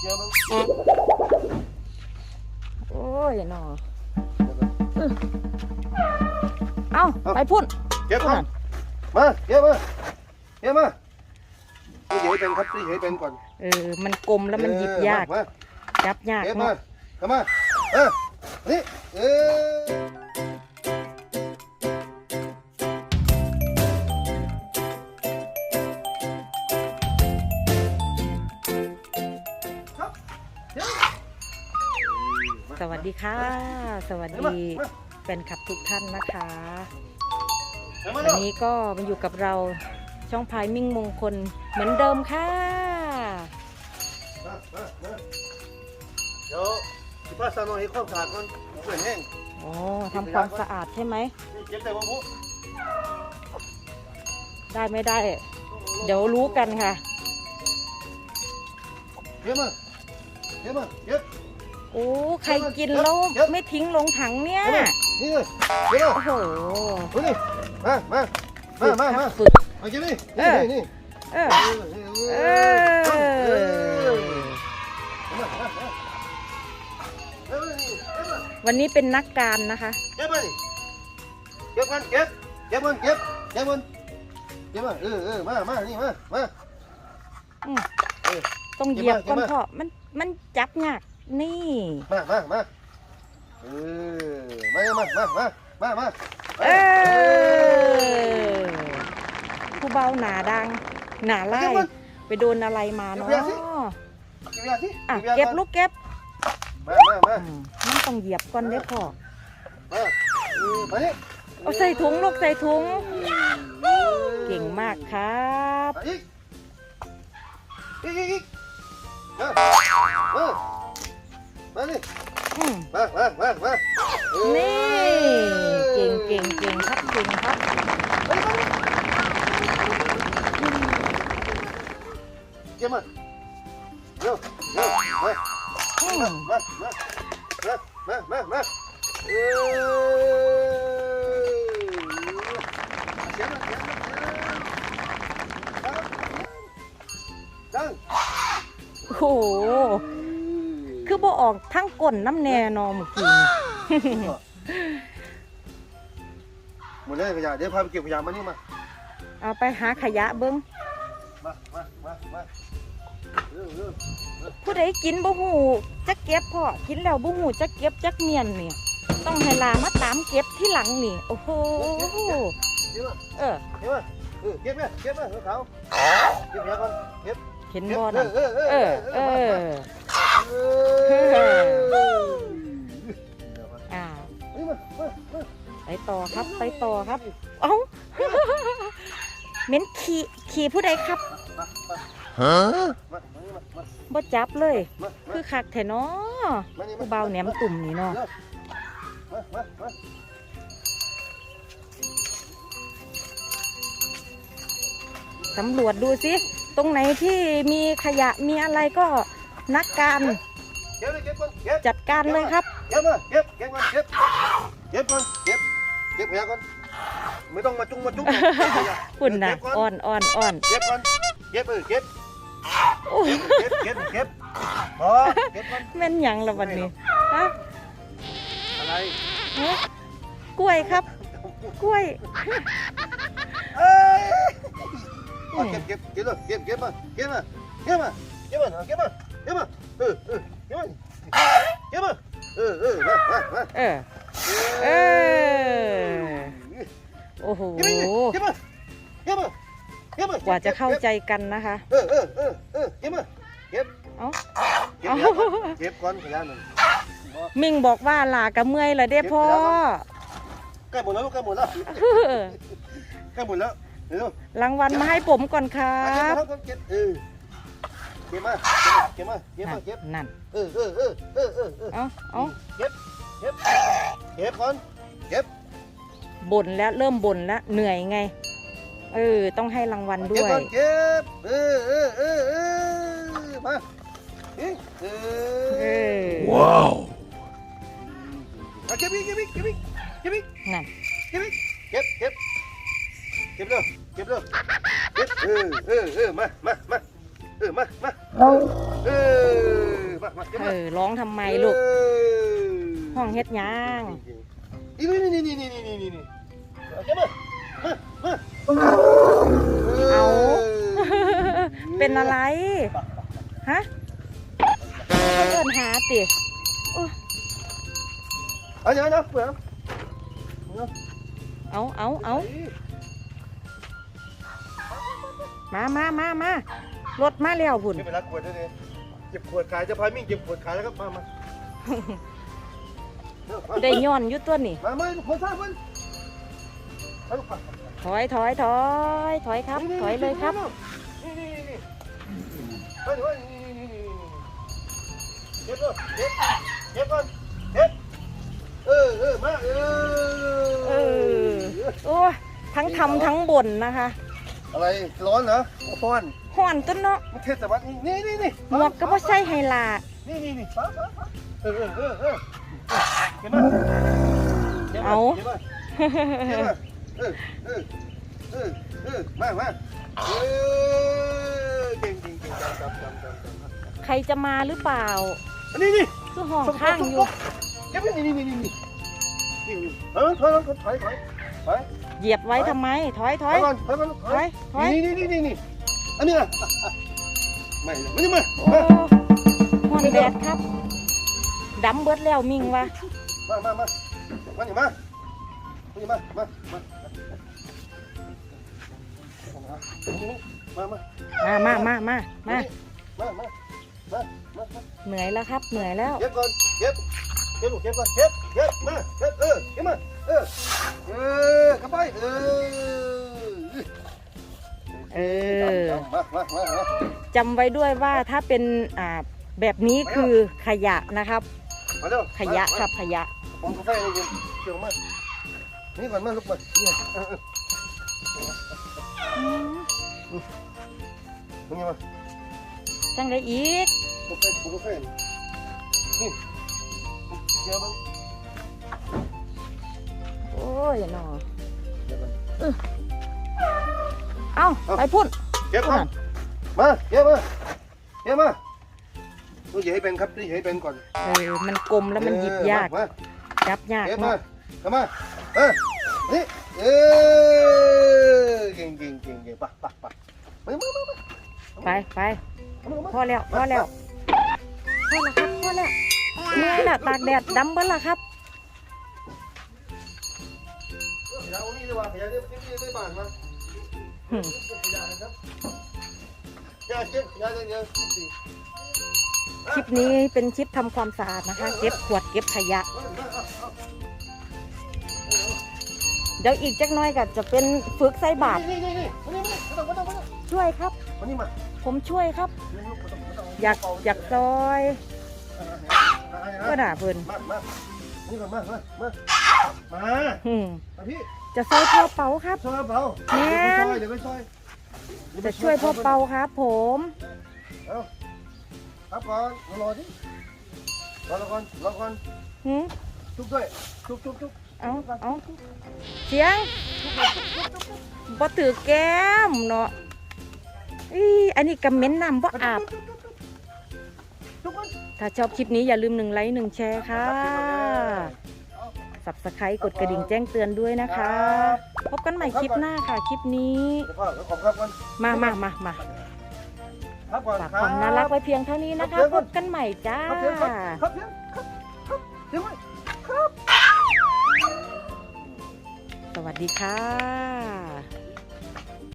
เกี่ยวมึงโอ้ยหนอเอ้าไปพุ่นเก็บก่อนมาเก็บมาเก็บมาตีเหยเป็นครับตีเหยเป็นก่อนเออมันกลมแล้วมันหยิบยากมาจับยากเก็บมาเนาะเข้ามาเออนี่เออ สวัสดีค่ะ สวัสเดี๋ยวมาดีมาแฟนคลับทุกท่านนะคะเดี๋ยวมาวันเร็วนี้ก็มาอยู่กับเราช่องพายมิ่งมงคลเหมือนเดิมค่ะมามามาเดี๋ยวสิป้าสาวน้อยให้ความสะอาดก่อนเปื่อยแห้งโอ้ทำความสะอาดใช่ไหมนี่เก็บแต่ว่าพุได้ไม่ได้ เดี๋ยวรู้กันค่ะเก็บมาเก็บมาเก็บ โอ้ใครกินแล้วไม่ทิ้งลงถังเนี่ยเก็บมานี่เลยเก็บมาโอ้โหดูนี่มามามามามาฝึกมาเก็บนี่เอนี่อนี่เออเอเอออมามามาเก็บมานี่เก็บมาวันนี้เป็นนักการนะคะ เก็บมานี่เก็บกันเก็บ เก็บมันเก็บ เก็บมันเก็บมาเออเออมามานี่มามาอืมเออต้องเหยียบเก็ก่อบนมาพ่อมัน มันจับยาก นี่ มามามาเออมามามามามามาเออผู้เบาหนาดัง หนาไล่ไปโดนอะไรมาเนาะเก็บยาสิอะยาเก็บอนลูกเก็บ มามามาอืมมันต้องเหยียบก่อนเด้อพ่อมาเออมานี่เอาใส่ถุงลูกใส่ถุง เก่งมากครับมาอีกอีกอีกอีกมามามา นี่ อืมมามามามาเออนี่ เก่งเก่งเก่งครับเก่งครับมานี่มานี่เก็บมาเร็วเร็วมา อืมมามา มา มา มา มา เออเสียงมาเสียงมาเสียงดัง โอ้โหคือ บ่ออกทั้งก้นน้ำแน่เนอเมื่อกี้นี่ หมดเลยขยะเดี๋ยวพาไปเก็บขยะมานี่มา เอาไปหาขยะเบิ้งมามามามาเร็วเร็วผู้ใดกินบ่หูจักเก็บพ่อกินแล้วบ่หูจักเก็บจักเมียนนี่ต้องให้หลานมาตามเก็บที่หลังนี่ โอ้โหเก็บมาเออ เก็บมาเออเก็บมาเก็บมาเออเขาเก็บขยะก่อนเก็บ เห็นเก็บบ่เอน่ะอเออเอเอออเออเออ อ่าไปต่อครับไปต่อครับ เอ้าเม็นขี่ขี่ผู้ใดครับมามามามาบ่จับเลย คือคักแท้เนาะมานี่มาผู้เบาแหนมตุ่มนี่เนาะสำรวจดูสิ ตรงไหนที่มีขยะมีอะไรก็ นักการเก็บเลยเก็บก่อนเก็บจัดการเลยครับเก็บมาเก็บเก็บก่อนเก็บเก็บก่อนเก็บเก็บขยะก่อนไม่ต้องมาจุ้งมาจุ้งเก็บขยะคุณนะเก็บก่อ่อนอ่อนอ่อนเก็บก่อนเก็บเออเก็บโอ้ยเก็บเก็บเก็บพอเก็บก่อนแม่นหยังละวันนี้ฮะอะไรฮะกล้วยครับ กล้วยเอ้ยเอาเก็บเก็บเก็บเลยเก็บเก็บมาเก็บมาเก็บมาเก็บมา เก็บมาเก็บมาเออเออเก็บมาเก็บมาเออเออมามามาเออ เออ โอ้โหเก็บมาเก็บมาเก็บมากว่าจะเข้าใจกันนะคะ เออเออเออเออเก็บมาเก็บเอ้าเก็บขยะก่อนเก็บก่อนขยะหนึ่งมิ่งบอกว่าลากระเมื่อยและเด้พ่อใกล้หมดแล้วลูกใกล้หมดแล้วใกล้หมดแล้วเร็วรางวัลมาให้ผมก่อนครัเก็บบ เก็บเออเก็บมาเก็บมาเก็บมาเก็บนั่นเออเออเออเออเออเออเอ้าเอ้าเก็บเก็บเก็บก่อนเก็บบ่นแล้วเริ่มบ่นแล้วเหนื่อยไง เออ ต้องให้รางวัลด้เก็บวย ก่อนเก็บเออเออเออเออมาเออเอเอออว้าวเอาเก็บอีกเก็บอีกเก็บอีกเก็บอีก นั่น เก็บอีกเก็บเก็บเก็บเร็วเก็บเร็วเก็บเออเออเออมามามา เออมามาเออมาเก็บเอมาอร้องทำไมลูกเออห้องเฮ็ดหยังอีนี่นี่นี่นี่นี่นี่นี่นี่เอาเก็บมามามาเอาเป็นอะไรฮะเขาเอินหาติเอาอย่างนั้นเปล่าเอาเอาเอามามามามา รถมาแล้วพุ่นไม่เป็นไรขวดด้วยเนี่ยเก็บขวดขายจะพายมิ่งเก็บขวดขายแล้วครับมามาได้ย้อนอยู่ตัวนี่ มามาคนสร้างคนเอาลูกปัดถอยถอยถอยถอยครับ ถอยเลยครับ นี่นี่นี่เฮ้ยเฮ้ยนี่นี่นี่นี่เก็บเลยเก็บเก็บก่อนเก็บเออเออมาเออเออ โอ้ยทั้งทำทั้งบ่นนะคะ อะไรร้อนเหรอโอ้ร้อน ห่อนต้นเนาะมันเทศบาลนี่นี่นี่หมวกก็บ่ใส่ไฮลานี่นี่นี่ฟ้าฟ้าฟ้าเออเออเออเออเก็บมาเก็บมาเอาเก็บมาเก็บมาเออเออเออเออมามาเออเก่งเก่งเก่งจำจำจำจำใครจะมาหรือเปล่าอันนี้นี่คือห้องข้างอยู่เก็บไว้นี่นี่นี่นี่นี่นี่เออถอยถอยถอยถอยถอยเหยียบไว้ทำไม ถอยถถออยยก่อนถอยก่อนถถออยยถอยนี่นี่นี่นี่นี่ อันนี้อะไม่ไม่มาโอ้ห่อนแดดครับดำเบิดแล้วมิงวะมามามามานี่มานี่มามามามามามามามามามามามามามาเหนื่อยแล้วครับเหนื่อยแล้วเก็บก่อนเก็บเก็บลูกเก็บก่อนเก็บเก็บมาเก็บเออเก็บมาเออเออกลับไปเออ จำไว้ด้วยว่าถ้าเป็นอ่าแบบนี้คือขยะนะครับ มาเร็วขยะครับขยะผมกาแฟนี่กินเชียวมากนี่ก่อนมาลูกมาเนี่ยเออเอออืมมึงยังมาจังได้อีกกาแฟผมกาแฟนี่เชียวมั้งโอ้ยหนอเดี๋ยวก่อนเอ้าไปพุ่น เก็บก่อนมาเก็บมาเก็บมาต้องอย่าให้เป็นครับต้องอย่าให้เป็นก่อนเออมันกลมแล้วมันหยิบยากมาจับยากเก็บมาเนาะเข้ามาเออนี่เออเก่งเก่งเก่งเก่งปะปะปะมามามาไปไปมามาพอแล้วพอแล้วพอแล้วครับพอแล้วเมื่อยละตากแดดดำเบิ้ละครับ เดี๋ยวเอานี่ดีกว่าเดี๋ยวนี่นี่ไม่บานมาหึยาครับยาเก็บยาเยอะๆสิ คลิปนี้เป็นคลิปทำความสะอาดนะคะ เก็บขวดเก็บขยะ เดี๋ยวอีกจักหน้อยก็จะเป็นฝึกใส่บาตรช่วยครับ ผมช่วยครับ อยากอยากซอยก็ด่าเพิ่นมามานี่ก่อนมามามา มาอืมมาพี่จะซอยพ่อเปาครับ ช่วยเปล่าแม่ เดี๋ยวไปช่วยจะช่วยพ่อเปาครับ ผม เอาครับก่อนรอดิรอก่อนรอก่อนหืมทุกด้วยทุกทุกทุกเอาเอาเสียงบ่ถือแก้มเนาะอีอันนี้กำเม้นน้ำบ่อาบ ทุกคนถ้าชอบคลิปนี้อย่าลืมหนึ่งไลค์หนึ่งแชร์ค่ะ สับสไครต์กดกระดิ่งแจ้งเตือนด้วยนะคะ พบกันใหม่คลิปหน้าค่ะ คลิปนี้ เดี๋ยวพ่อเดี๋ยวขอบครับก่อนมามามามาครับก่อนฝากความน่ารักไว้เพียงเท่านี้นะคะ พบกันใหม่จ้า ครับเพียงครับครับเพียงครับครับเดี๋ยวไว้ครับ สวัสดีค่ะ